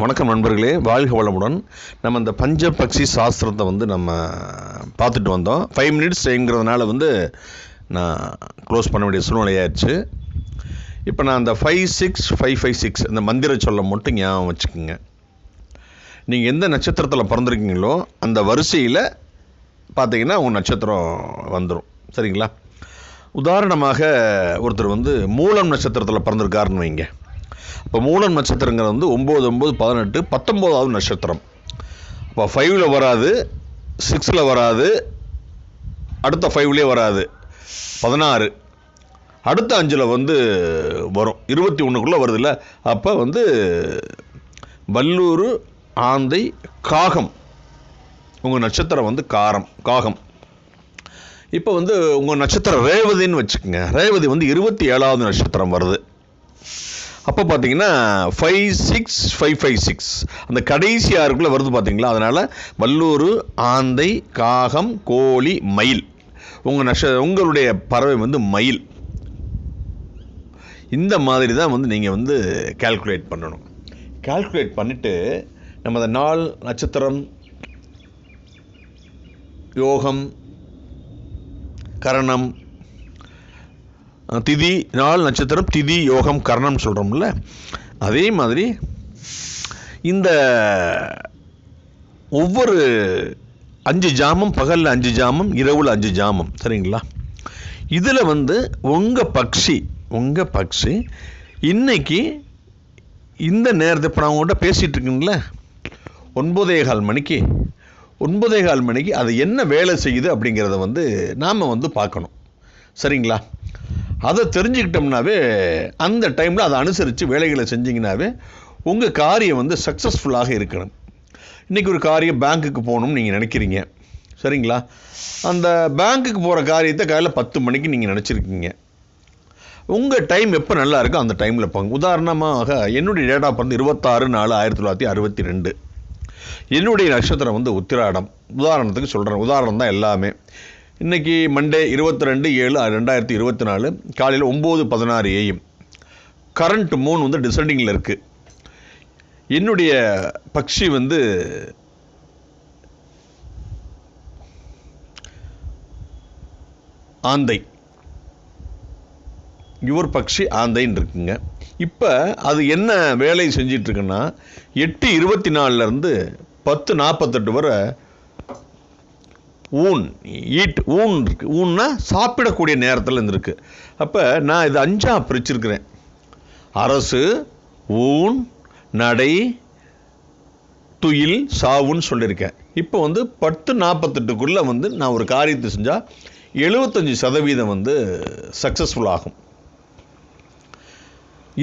வணக்கம் நண்பர்களே. வாழ்க வளமுடன். நம்ம இந்த பஞ்ச பக்ஷி சாஸ்திரத்தை வந்து நம்ம பார்த்துட்டு வந்தோம். ஃபைவ் மினிட்ஸ்ங்கிறதுனால வந்து நான் க்ளோஸ் பண்ண வேண்டிய சூழ்நிலையாச்சு இப்போ நான் அந்த five six five five six இந்த மந்திர சொல்ல மட்டும் ஞாபகம் வச்சுக்கோங்க. நீங்கள் எந்த நட்சத்திரத்தில் பிறந்திருக்கீங்களோ அந்த வரிசையில் பார்த்தீங்கன்னா உங்கள் நட்சத்திரம் வந்துடும் சரிங்களா? உதாரணமாக ஒருத்தர் வந்து மூலம் நட்சத்திரத்தில் பிறந்திருக்காருன்னு வைங்க. இப்போ மூலம் நட்சத்திரங்கிறது வந்து ஒம்பது ஒம்பது பதினெட்டு பத்தொம்போதாவது நட்சத்திரம். இப்போ ஃபைவ்ல வராது சிக்ஸில் வராது அடுத்த ஃபைவ்லேயே வராது. பதினாறு. அடுத்த அஞ்சில் வந்து வரும். இருபத்தி ஒன்றுக்குள்ளே வருதுல்ல? அப்போ வந்து வல்லூர் ஆந்தை காகம். உங்கள் நட்சத்திரம் வந்து காரம் காகம். இப்போ வந்து உங்கள் நட்சத்திரம் ரேவதின்னு வச்சுக்கோங்க. ரேவதி வந்து இருபத்தி ஏழாவது நட்சத்திரம் வருது. அப்போ பார்த்தீங்கன்னா five six five five six அந்த கடைசி ஆறுக்குள்ளே வருது பார்த்தீங்களா அதனால் வல்லூர் ஆந்தை காகம் கோழி மயில். உங்கள் நஷ உங்களுடைய பறவை வந்து மயில். இந்த மாதிரி தான் வந்து நீங்கள் வந்து கால்குலேட் பண்ணணும். கால்குலேட் பண்ணிவிட்டு நம்ம அந்த நாள் நட்சத்திரம் யோகம் கரணம் திதி நாள் நட்சத்திரம் திதி யோகம் கரணம் சொல்கிறோம்ல அதே மாதிரி இந்த ஒவ்வொரு அஞ்சு ஜாமம் பகலில் அஞ்சு ஜாமம் இரவில் அஞ்சு ஜாமம் சரிங்களா? இதில் வந்து உங்கள் பக்ஷி உங்கள் பக்ஷி இன்னைக்கு இந்த நேரத்தை இப்போ நான் உங்கள்கிட்ட பேசிகிட்டு இருக்கீங்களே ஒன்பதே கால் மணிக்கு ஒன்பதே கால் மணிக்கு அது என்ன வேலை செய்யுது அப்படிங்கிறத வந்து நாம் வந்து பார்க்கணும். சரிங்களா? அதை தெரிஞ்சுக்கிட்டோம்னாவே அந்த டைமில் அதை அனுசரித்து வேலைகளை செஞ்சிங்கனாவே உங்கள் காரியம் வந்து சக்ஸஸ்ஃபுல்லாக இருக்கணும். இன்றைக்கி ஒரு காரியம் பேங்க்குக்கு போகணும்னு நீங்கள் நினைக்கிறீங்க. சரிங்களா? அந்த பேங்க்குக்கு போகிற காரியத்தை காலையில் பத்து மணிக்கு நீங்கள் நினச்சிருக்கீங்க. உங்கள் டைம் எப்போ நல்லா இருக்கோ அந்த டைமில் போங்க. உதாரணமாக என்னுடைய டேட்டா பிறந்து இருபத்தாறு நாலு ஆயிரத்தி தொள்ளாயிரத்தி அறுபத்தி ரெண்டு என்னுடைய நட்சத்திரம் வந்து உத்திராடம். உதாரணத்துக்கு சொல்கிறேன் உதாரணம் தான் எல்லாமே. இன்றைக்கி மண்டே இருபத்தி ரெண்டு ஏழு ரெண்டாயிரத்தி இருபத்தி நாலு காலையில் ஒம்பது பதினாறு ஏஎம் கரண்ட் மூன் வந்து டிசெண்டிங்கில் இருக்குது என்னுடைய பக்ஷி வந்து ஆந்தை. யுவர் பக்ஷி ஆந்தைன்னு இருக்குங்க. இப்போ அது என்ன வேலை செஞ்சிட்ருக்குன்னா எட்டு இருபத்தி நாலுலேருந்து பத்து நாற்பத்தெட்டு வரை ஊன் ஈட் ஊன் இருக்குது ஊன்னா சாப்பிடக்கூடிய நேரத்தில் இருந்திருக்கு. அப்போ நான் இது அஞ்சாக பிரிச்சிருக்கிறேன். அரசு ஊன் நடை துயில் சாவுன்னு சொல்லியிருக்கேன். இப்போ வந்து பத்து நாற்பத்தெட்டுக்குள்ளே வந்து நான் ஒரு காரியத்தை செஞ்சால் எழுபத்தஞ்சி சதவீதம் வந்து சக்ஸஸ்ஃபுல் ஆகும்.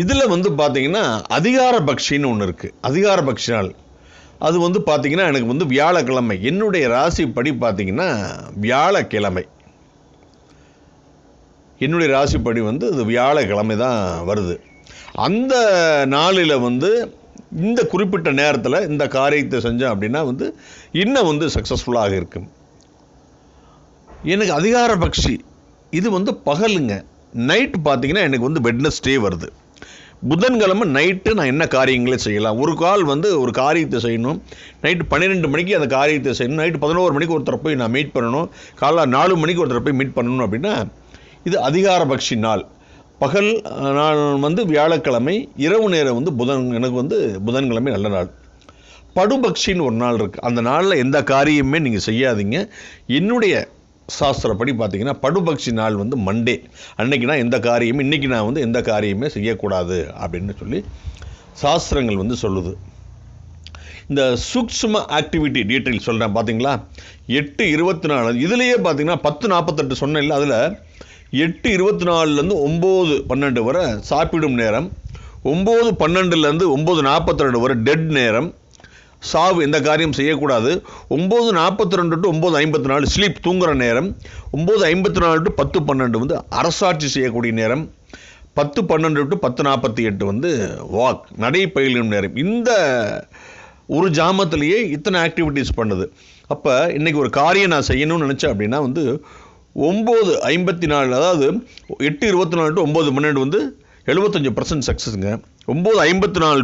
இதில் வந்து பார்த்திங்கன்னா அதிகார பக்ஷின்னு ஒன்று இருக்குது அதிகார பக்ஷினால் அது வந்து பார்த்திங்கன்னா எனக்கு வந்து வியாழக்கிழமை. என்னுடைய ராசிப்படி பார்த்திங்கன்னா வியாழக்கிழமை. என்னுடைய ராசிப்படி வந்து அது வியாழக்கிழமை தான் வருது. அந்த நாளில் வந்து இந்த குறிப்பிட்ட நேரத்தில் இந்த காரியத்தை செஞ்சேன் அப்படின்னா வந்து இன்னும் வந்து சக்ஸஸ்ஃபுல்லாக இருக்கும். எனக்கு அதிகார பக்ஷி இது வந்து பகலுங்க. நைட் பார்த்திங்கன்னா எனக்கு வந்து வெட்னஸ்டே வருது. புதன்கிழமை நைட்டு நான் என்ன காரியங்களே செய்யலாம். ஒரு கால் வந்து ஒரு காரியத்தை செய்யணும். நைட்டு பன்னிரெண்டு மணிக்கு அந்த காரியத்தை செய்யணும். நைட்டு பதினோரு மணிக்கு ஒருத்தரை போய் நான் மீட் பண்ணணும். காலைல நாலு மணிக்கு ஒருத்தரை போய் மீட் பண்ணணும் அப்படின்னா இது அதிகாரபக்ஷி நாள். பகல் நாள் வந்து வியாழக்கிழமை இரவு நேரம் வந்து புதன் எனக்கு வந்து புதன்கிழமை நல்ல நாள். படுபக்ஷின்னு ஒரு நாள் இருக்குது அந்த நாளில் எந்த காரியமே நீங்கள் செய்யாதீங்க. என்னுடைய சாஸ்திரப்படி பார்த்தீங்கன்னா படுபக்ஷி நாள் வந்து மண்டே அன்னைக்கு நான் எந்த காரியமும் இன்றைக்கி நான் வந்து எந்த காரியமே செய்யக்கூடாது அப்படின்னு சொல்லி சாஸ்திரங்கள் வந்து சொல்லுது. இந்த சூக்ஷ்ம ஆக்டிவிட்டி டீட்டெயில் சொல்கிறேன் பார்த்தீங்களா எட்டு இருபத்தி நாலு இதுலேயே பார்த்தீங்கன்னா பத்து நாற்பத்தெட்டு சொன்னேன் இல்லை அதில் எட்டு இருபத்தி நாலுலேருந்து ஒம்பது பன்னெண்டு வரை சாப்பிடும் நேரம் ஒம்பது பன்னெண்டுலேருந்து ஒம்பது நாற்பத்தி ரெண்டு வரை டெட் நேரம் சாவு எந்த காரியம் செய்யக்கூடாது. ஒம்பது நாற்பத்தி ரெண்டு டு ஒம்பது ஐம்பத்தி நாலு ஸ்லீப் தூங்குகிற நேரம். ஒம்பது ஐம்பத்தி நாலு டு பத்து பன்னெண்டு வந்து அரசாட்சி செய்யக்கூடிய நேரம். பத்து பன்னெண்டு டு பத்து நாற்பத்தி எட்டு வந்து வாக் நடை பயிலும் நேரம். இந்த ஒரு ஜாமத்திலேயே இத்தனை ஆக்டிவிட்டீஸ் பண்ணுது. அப்போ இன்றைக்கி ஒரு காரியம் நான் செய்யணும்னு நினச்சேன் அப்படின்னா வந்து ஒம்பது ஐம்பத்தி நாலு அதாவது எட்டு இருபத்தி நாலு டு ஒம்பது பன்னெண்டு வந்து எழுபத்தஞ்சு பர்சன்ட் சக்ஸஸுங்க ஒம்பது ஐம்பத்தி நாலு